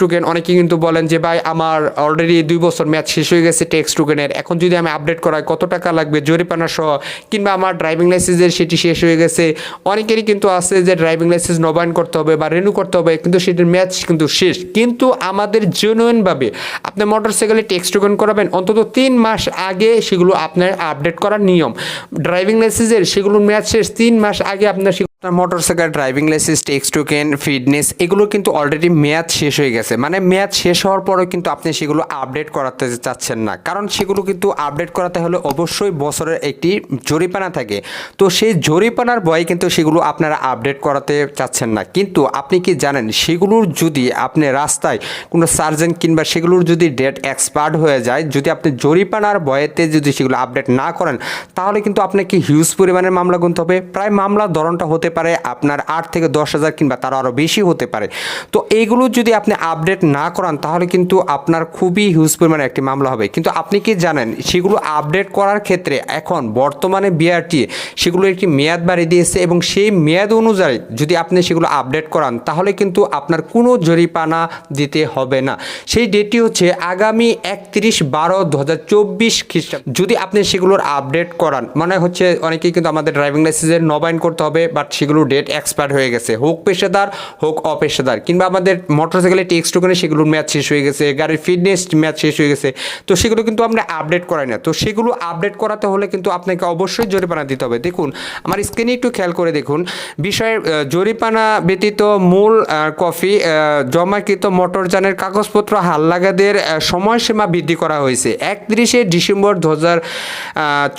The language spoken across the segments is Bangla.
টোকেন অনেকে কিন্তু বলেন যে, ভাই, আমার অলরেডি দুই বছর ম্যাচ শেষ হয়ে গেছে টেক্স টোকেনের এখন যদি আমি আপডেট করাই, কত টাকা লাগবে? জরিপানা সহ কিংবা আমার ড্রাইভিং লাইসেন্সের সেটি শেষ হয়ে গেছে। অনেকেরই কিন্তু আছে যে ড্রাইভিং লাইসেন্স নবায়ন করতে হবে বা রিনিউ করতে হবে, কিন্তু সেটির ম্যাচ কিন্তু শেষ। কিন্তু আমাদের জেনুইনভাবে আপনি মোটরসাইকেলে টেক্স টোকেন করাবেন, অন্তত তিন মাস আগে সেগুলো আপনার আপডেট করার নিয়ম। ড্রাইভিং লাইসেন্সের সেগুলোর ম্যাচ শেষ, তিন মাস আগে আপনার সেগুলো আপনার motorcycle driving licence tax token fitness এগুলো কিন্তু অলরেডি মেয়াদ শেষ হয়ে গেছে। মানে মেয়াদ শেষ হওয়ার পরেও কিন্তু আপনি সেগুলো আপডেট করাতে চাচ্ছেন না। কারণ সেগুলো কিন্তু আপডেট করাতে হলে অবশ্যই বছরের একটি জরিপানা থাকে। তো সেই জরিপানার বয়ে কিন্তু সেগুলো আপনারা আপডেট করাতে চাচ্ছেন না। কিন্তু আপনি কি জানেন, সেগুলোর যদি আপনি রাস্তায় কোনো সার্জেন কিংবা সেগুলোর যদি ডেট এক্সপায়ার্ড হয়ে যায়, যদি আপনি জরিপানার বয়েতে যদি সেগুলো আপডেট না করেন, তাহলে কিন্তু আপনাকে হিউজ পরিমাণের মামলা গুনতে হবে। প্রায় মামলার ধরনটা হতে পারে, আপনার আট থেকে দশ হাজার কিংবা তার আরও বেশি হতে পারে। তো এইগুলো যদি আপনি আপডেট না করান, তাহলে কিন্তু আপনার খুবই হিউজ পরিমাণে একটি মামলা হবে। কিন্তু আপনি কি জানেন, সেগুলো আপডেট করার ক্ষেত্রে এখন বর্তমানে বিআরটি সেগুলো একটি মেয়াদ বাড়িয়ে দিয়েছে এবং সেই মেয়াদ অনুযায়ী যদি আপনি সেগুলো আপডেট করান, তাহলে কিন্তু আপনার কোনো জরিপানা দিতে হবে না। সেই ডেটটি হচ্ছে আগামী একত্রিশ বারো দু হাজার চব্বিশ খ্রিস্টাব্দ। যদি আপনি সেগুলোর আপডেট করান মানে হচ্ছে অনেকেই কিন্তু আমাদের ড্রাইভিং লাইসেন্সের নবায়ন করতে হবে বাট সেগুলো ডেট এক্সপায়ার হয়ে গেছে। হোক পেশাদার হোক অপেশাদার। কিংবা আমাদের মোটরসাইকেলের টেক্সট টোকেনে সেগুলোর ম্যাচ শেষ হয়ে গেছে গাড়ির ফিটনেস ম্যাচ শেষ হয়ে গেছে। তো সেগুলো কিন্তু আমরা আপডেট করাই না। তো সেগুলো আপডেট করাতে হলে কিন্তু আপনাকে অবশ্যই জরিমানা দিতে হবে। দেখুন আমার স্ক্রিনে একটু খেয়াল করে দেখুন। বিষয়ের জরিমানা ব্যতীত মূল কফি জমাকৃত মোটরযানের কাগজপত্র হাল্লাগাদের সময়সীমা বৃদ্ধি করা হয়েছে। একত্রিশে ডিসেম্বর দু হাজার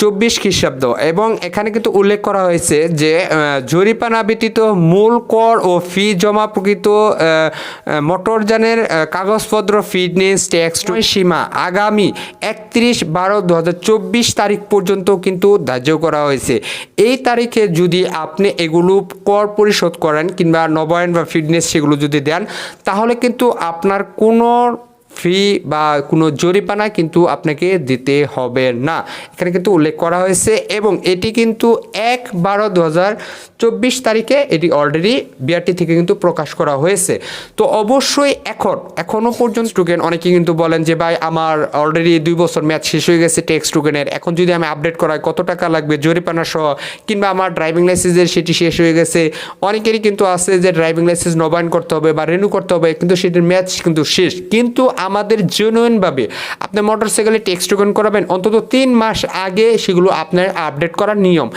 চব্বিশ খ্রিস্টাব্দ। এবং এখানে কিন্তু উল্লেখ করা হয়েছে যে আহ, জরিমানা ব্যতীত মূল কর ও ফি জমা প্রকৃত মোটরযানের কাগজপত্র ফিটনেস ট্যাক্স সীমা আগামী একত্রিশ বারো দু তারিখ পর্যন্ত কিন্তু ধার্য করা হয়েছে এই তারিখে যদি আপনি এগুলো কর পরিশোধ করেন কিংবা নবায়ন বা ফিটনেস সেগুলো যদি দেন, তাহলে কিন্তু আপনার কোনো ফি বা কোনো জরিপানা কিন্তু আপনাকে দিতে হবে না। এখানে কিন্তু উল্লেখ করা হয়েছে এবং এটি কিন্তু এক বারো দু চব্বিশ তারিখে এটি অলরেডি বিআরটি থেকে কিন্তু প্রকাশ করা হয়েছে। তো অবশ্যই এখন এখনও পর্যন্ত টোকেন অনেকে কিন্তু বলেন যে, ভাই, আমার অলরেডি দুই বছর ম্যাচ শেষ হয়ে গেছে টেক্সট টোকেনের। এখন যদি আমি আপডেট করাই, কত টাকা লাগবে? জরিমানা সহ কিংবা আমার ড্রাইভিং লাইসেন্সের সেটি শেষ হয়ে গেছে। অনেকেরই কিন্তু আছে যে ড্রাইভিং লাইসেন্স নবায়ন করতে হবে বা রিনিউ করতে হবে, কিন্তু সেটির ম্যাচ কিন্তু শেষ। কিন্তু আমাদের জেনুইনভাবে আপনি মোটরসাইকেলে টেক্সট টোকেন করাবেন, অন্তত তিন মাস আগে সেগুলো আপনার আপডেট করার নিয়ম।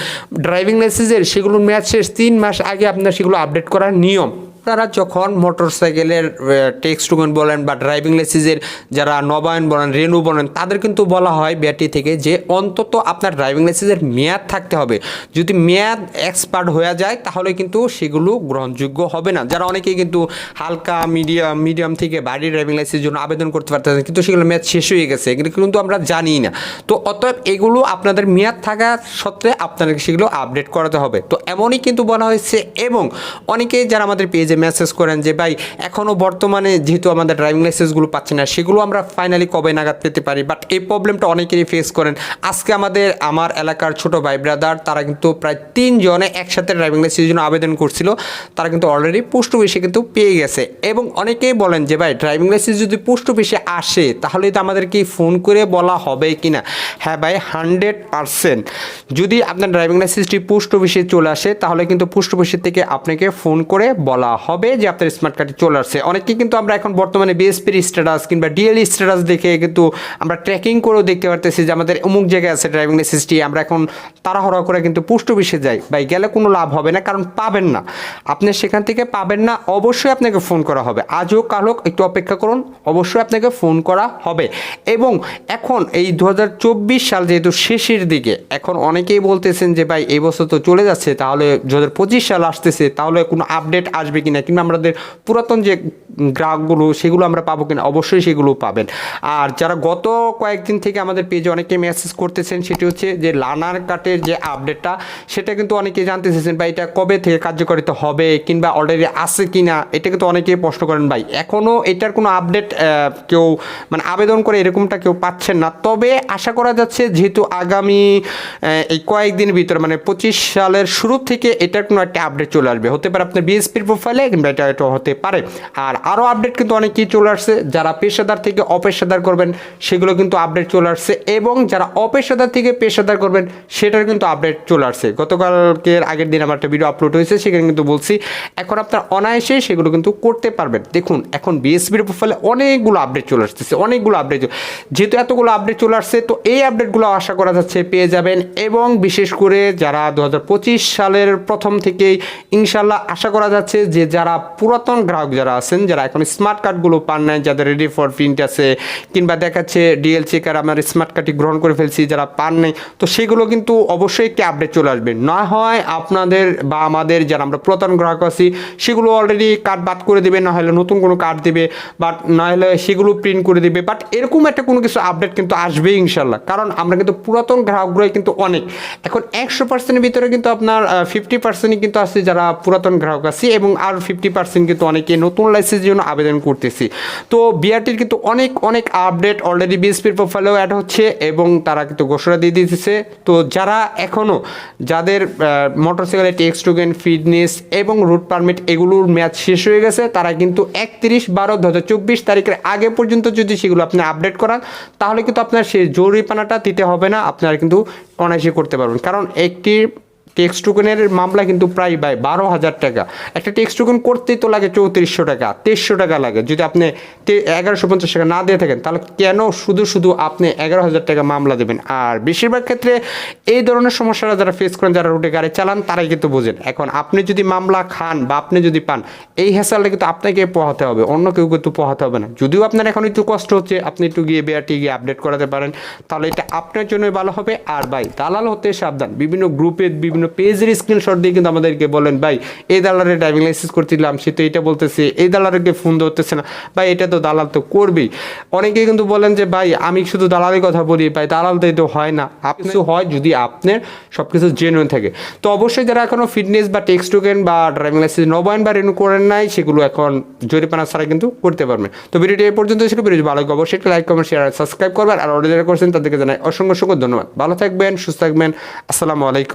ড্রাইভিং লাইসেন্সের সেগুলোর ম্যাচ শেষ তিন মাস আগে আপনার সেগুলো আপডেট করার নিয়ম। আপনারা যখন মোটরসাইকেলের টেক্সট টোকেন বলেন বা ড্রাইভিং লাইসেন্সের যারা নবায়ন বলেন রেনু বলেন, তাদের কিন্তু বলা হয় ব্যাটি থেকে যে অন্তত আপনার ড্রাইভিং লাইসেন্সের মেয়াদ থাকতে হবে। যদি মেয়াদ এক্সপার্ট হয়ে যায়, তাহলে কিন্তু সেগুলো গ্রহণযোগ্য হবে না। যারা অনেকেই কিন্তু হালকা মিডিয়াম মিডিয়াম থেকে বাড়ি ড্রাইভিং লাইসেন্সের জন্য আবেদন করতে পারতেছেন, কিন্তু সেগুলো মেয়াদ শেষ হয়ে গেছে, কিন্তু আমরা জানি না। তো অতএব এগুলো আপনাদের মেয়াদ থাকা সত্ত্বে আপনাদেরকে সেগুলো আপডেট করাতে হবে। তো এমনই কিন্তু বলা হয়েছে এবং অনেকেই যারা আমাদের পেজে মেসেজ করেন যে, ভাই এখনও বর্তমানে যেহেতু আমাদের ড্রাইভিং লাইসেন্সগুলো পাচ্ছি না, সেগুলো আমরা ফাইনালি কবে নাগাদ পেতে পারি? বাট এই প্রবলেমটা অনেকেরই ফেস করেন। আজকে আমাদের, আমার এলাকার ছোট ভাই ব্রাদার তারা কিন্তু প্রায় তিনজনে একসাথে ড্রাইভিং লাইসেন্সের জন্য আবেদন করছিল। তারা কিন্তু অলরেডি পোস্ট অফিসে কিন্তু পেয়ে গেছে। এবং অনেকেই বলেন যে, ভাই ড্রাইভিং লাইসেন্স যদি পোস্ট অফিসে আসে, তাহলে তো আমাদেরকে ফোন করে বলা হবে কি না হ্যাঁ ভাই হান্ড্রেড পারসেন্ট যদি আপনার ড্রাইভিং লাইসেন্সটি পোস্ট অফিসে চলে আসে, তাহলে কিন্তু পোস্ট অফিসের থেকে আপনাকে ফোন করে বলা হবে যে আপনার স্মার্ট কার্ডে চলে আসছে। অনেকে কিন্তু আমরা এখন বর্তমানে বিএসপির স্ট্যাটাস কিংবা ডিএল স্ট্যাটাস দেখে কিন্তু আমরা ট্র্যাকিং করেও দেখতে পারতেছি যে আমাদের অমুক জায়গায় আছে ড্রাইভিং লাইসেন্সটি আমরা এখন তাড়াহড়া করে কিন্তু পোস্ট অফিসে যাই। ভাই, গেলে কোনো লাভ হবে না, কারণ পাবেন না। আপনি সেখান থেকে পাবেন না, অবশ্যই আপনাকে ফোন করা হবে। আজ হোক, কাল হোক, একটু অপেক্ষা করুন, অবশ্যই আপনাকে ফোন করা হবে। এবং এখন এই দু হাজার চব্বিশ সাল যেহেতু শেষের দিকে, এখন অনেকেই বলতেছেন যে, ভাই, এই বছর তো চলে যাচ্ছে, তাহলে দু হাজার পঁচিশ সাল আসতেছে, তাহলে কোনো আপডেট আসবে কিনা কিংবা আমাদের পুরাতন যে গ্রাহকগুলো, সেগুলো আমরা পাবো কিনা, অবশ্যই সেগুলো পাবেন। আর যারা গত কয়েকদিন থেকে আমাদের পেজে অনেকে মেসেজ করতেছেন, সেটি হচ্ছে যে লানার কার্টের যে আপডেটটা সেটা কিন্তু অনেকে জানতে চেয়েছেন, ভাই, এটা কবে থেকে কার্যকারিতা হবে কিংবা অলরেডি আছে কিনা? এটা কিন্তু অনেকেই প্রশ্ন করেন, ভাই এখনও এটার কোনো আপডেট কেউ মানে আবেদন করে এরকমটা কেউ পাচ্ছেন না? তবে আশা করা যাচ্ছে, যেহেতু আগামী এই কয়েকদিনের ভিতরে মানে পঁচিশ সালের শুরু থেকে এটার কোনো একটা আপডেট চলে আসবে। হতে পারে আপনার বিএসপির প্রোফাইলে কিংবা এটা হতে পারে। আর আরও আপডেট কিন্তু অনেকেই চলে আসছে। যারা পেশাদার থেকে অপেশাদার করবেন, সেগুলো কিন্তু আপডেট চলে আসছে এবং যারা অপেশাদার থেকে পেশাদার করবেন, সেটার কিন্তু আপডেট চলে আসছে। গতকালকের আগের দিন আমার একটা ভিডিও আপলোড হয়েছে, সেখানে কিন্তু বলছি, এখন আপনার অনায়াসে সেগুলো কিন্তু করতে পারবেন। দেখুন, এখন বিএসবির প্রোফাইলে অনেকগুলো আপডেট চলে আসতেছে, অনেকগুলো আপডেট যেহেতু এতগুলো আপডেট চলে আসছে, তো এই আপডেটগুলো আশা করা যাচ্ছে পেয়ে যাবেন এবং বিশেষ করে যারা দু হাজার পঁচিশ সালের প্রথম থেকেই ইনশাল্লাহ আশা করা যাচ্ছে যে যারা পুরাতন গ্রাহক যারা আছেন, যারা এখন স্মার্ট কার্ডগুলো পান নাই, যাদের রেডি ফর প্রিন্ট আছে, কিংবা দেখাচ্ছে ডিএল চেকার আমার স্মার্ট কার্ডটি গ্রহণ করে ফেলছি, যারা পান নাই, তো সেগুলো কিন্তু অবশ্যই একটি আপডেট চলে আসবে। না হয় আপনাদের বা আমাদের যারা আমরা পুরাতন গ্রাহক আছি, সেগুলো অলরেডি কার্ড বাদ করে দেবে, না হলে নতুন কোনো কার্ড দেবে বাট না হলে সেগুলো প্রিন্ট করে দেবে বাট এরকম একটা কোনো কিছু আপডেট কিন্তু আসবেই ইনশাল্লাহ কারণ আমরা কিন্তু পুরাতন গ্রাহকগুলোই কিন্তু অনেক। এখন একশো পার্সেন্টের ভিতরে কিন্তু আপনার ফিফটি পার্সেন্টই কিন্তু আছে যারা পুরাতন গ্রাহক আছে, এবং আর ফিফটি পার্সেন্ট কিন্তু অনেকে নতুন লাইসেন্সের জন্য আবেদন করতেছি। তো বিআরটির কিন্তু অনেক অনেক আপডেট অলরেডি বিএসপির প্রোফাইলেও অ্যাড হচ্ছে এবং তারা কিন্তু ঘোষণা দিয়ে দিতেছে। তো যারা এখনও যাদের মোটরসাইকেলের টেক্স টোকেন ফিটনেস এবং রুট পারমিট এগুলোর মেয়াদ শেষ হয়ে গেছে, তারা কিন্তু একত্রিশ বারো দু তারিখের আগে পর্যন্ত যদি সেগুলো আপনি আপডেট করান, তাহলে কিন্তু আপনার সেই জরুরিপানাটা দিতে হবে না, আপনারা কিন্তু অনায়াসে করতে পারবেন। কারণ একটি টেক্স টোকেনের মামলা কিন্তু প্রায় বাই বারো হাজার টাকা। একটা টেক্স টোকেন করতেই তো লাগে চৌত্রিশশো টাকা, তেইশশো টাকা লাগে। যদি আপনি এগারোশো পঞ্চাশ টাকা না দিয়ে থাকেন, তাহলে কেন শুধু শুধু আপনি এগারো হাজার টাকা মামলা দেবেন? আর বেশিরভাগ ক্ষেত্রে এই ধরনের সমস্যাটা যারা ফেস করেন, যারা রুটে গাড়ি চালান, তারাই কিন্তু বোঝেন। এখন আপনি যদি মামলা খান বা আপনি যদি পান, এই হ্যাসালটা কিন্তু আপনাকে পোহাতে হবে, অন্য কেউ কিন্তু পোহাতে হবে না। যদিও আপনার এখন একটু কষ্ট হচ্ছে, আপনি একটু গিয়ে বেয়ারটি গিয়ে আপডেট করাতে পারেন, তাহলে এটা আপনার জন্যই ভালো হবে। আর ভাই, দালাল হতে সাবধান। বিভিন্ন গ্রুপের বিভিন্ন পেজের স্ক্রিনশট দিয়ে কিন্তু আমাদেরকে বলেন, ভাই, এই দালালের ড্রাইভিং লাইসেন্স করছিলাম, সে তো এটা বলতেছে, এই দালালকে ফোন ধরতেছে না। ভাই, এটা তো দালাল তো করবেই। অনেকে কিন্তু বলেন যে, ভাই, আমি শুধু দালালের কথা বলি, ভাই, দালাল তো হয় না। আপনি হয় যদি আপনার সব কিছু জেনুইন থাকে। তো অবশ্যই যারা এখনও ফিটনেস বা টেক্সট টোকেন বা ড্রাইভিং লাইসেন্স নবায়ন বা রেনু করেন নাই, সেগুলো এখন জরিপানা ছাড়া কিন্তু করতে পারবেন। তো ভিডিওটি এই পর্যন্ত ছিল ভিডিও ভালো লাগবে অবশ্যই লাইক কমেন্ট শেয়ার সাবস্ক্রাইব করবেন। আর অর্ডার করছেন, তাদেরকে জানাই অসংখ্য অসংখ্য ধন্যবাদ। ভালো থাকবেন, সুস্থ থাকবেন। আসসালামু আলাইকুম।